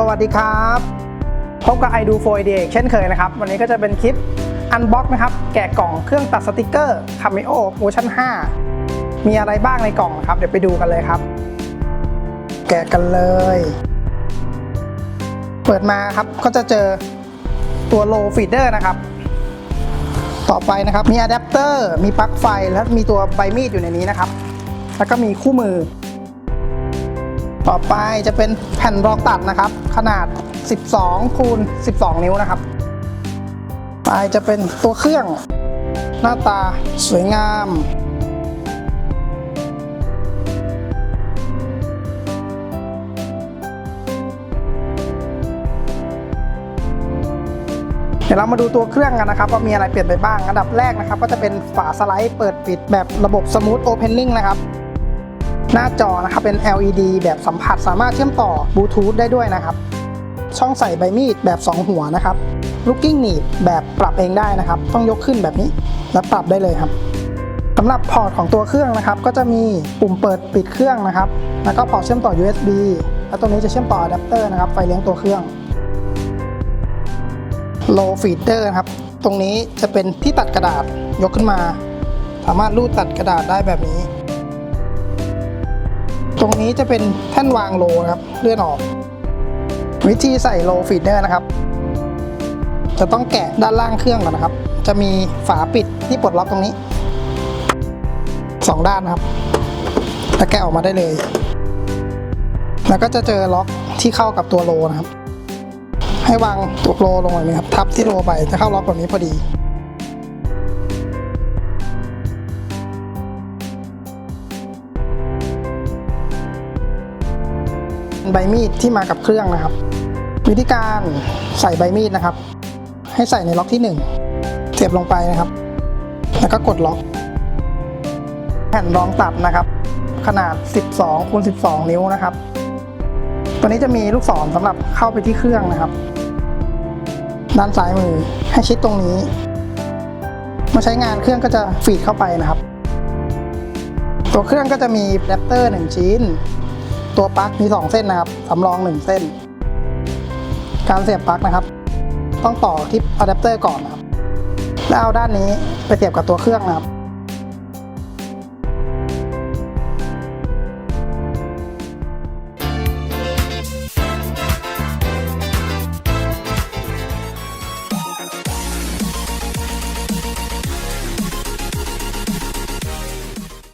สวัสดีครับ พบกับ i do 4 d เช่นเคยนะครับ วันนี้ก็จะเป็นคลิปอันบ็อกนะครับ แกะกล่องเครื่องตัดสติกเกอร์ Cameo เวอร์ชัน5มีอะไรบ้างในกล่องครับ เดี๋ยวไปดูกันเลยครับ แกะกันเลย เปิดมาครับก็จะเจอตัวโลฟีดเดอร์นะครับ ต่อไปนะครับมีอะแดปเตอร์มีปลั๊กไฟแล้วมีตัวใบมีดอยู่ในนี้นะครับ แล้วก็มีคู่มือ ต่อไปจะเป็นแผ่นรองตัดนะครับ ขนาด 12คูณ12 นิ้วนะครับไปจะเป็นตัวเครื่อง หน้าตาสวยงามเดี๋ยวเรามาดูตัวเครื่องกันนะครับว่ามีอะไรเปลี่ยนไปบ้าง อันดับแรกนะครับ ก็จะเป็นฝาสไลด์เปิดปิดแบบระบบ Smooth Opening นะครับ หน้าจอนะครับเป็น LED แบบสัมผัสสามารถเชื่อมต่อบลูทูธได้ด้วยนะครับ ช่องใส่ใบมีดแบบ 2 หัวนะครับ Looking หนีบแบบปรับเองได้นะครับ ต้องยกขึ้นแบบนี้แล้วปรับได้เลยครับสำหรับพอร์ตของตัวเครื่องนะครับ ก็จะมีปุ่มเปิดปิดเครื่องนะครับ แล้วก็พอร์ตเชื่อมต่อ USB แล้วตรงนี้จะเชื่อมต่ออะแดปเตอร์นะครับไฟเลี้ยงตัวเครื่อง low feeder ครับ ตรงนี้จะเป็นที่ตัดกระดาษยกขึ้นมา สามารถรูดตัดกระดาษได้แบบนี้ ตรงนี้จะเป็นแท่นวางโลนะครับ เลื่อนออก วิธีใส่โลฟีดเดอร์นะครับ จะต้องแกะด้านล่างเครื่องก่อนนะครับ จะมีฝาปิดที่ปลดล็อกตรงนี้สองด้านนะครับแล้วแกะออกมาได้เลย แล้วก็จะเจอล็อกที่เข้ากับตัวโลนะครับ ให้วางตัวโลลงแบบนี้ครับ ทับที่โลไปจะเข้าล็อกแบบนี้พอดี ใบมีดที่มากับเครื่องนะครับ วิธีการใส่ใบมีดนะครับ ให้ใส่ในล็อกที่ 1 เสียบลงไปนะครับ แล้วก็กดล็อก แผ่นรองตัดนะครับ ขนาด 12คูณ12 นิ้วนะครับ ตัวนี้จะมีลูกศรสำหรับเข้าไปที่เครื่องนะครับ ด้านซ้ายมือให้ชิดตรงนี้มื่อใช้งานเครื่องก็จะฟีดเข้าไปนะครับ ตัวเครื่องก็จะมีแรปเตอร์1ชิ้น ตัวปลั๊กมี 2 เส้นนะครับสำรอง 1 เส้น การเสียบปลั๊กนะครับ ต้องต่อที่อะแดปเตอร์ก่อนนะครับ แล้วเอาด้านนี้ไปเสียบกับตัวเครื่องนะครับ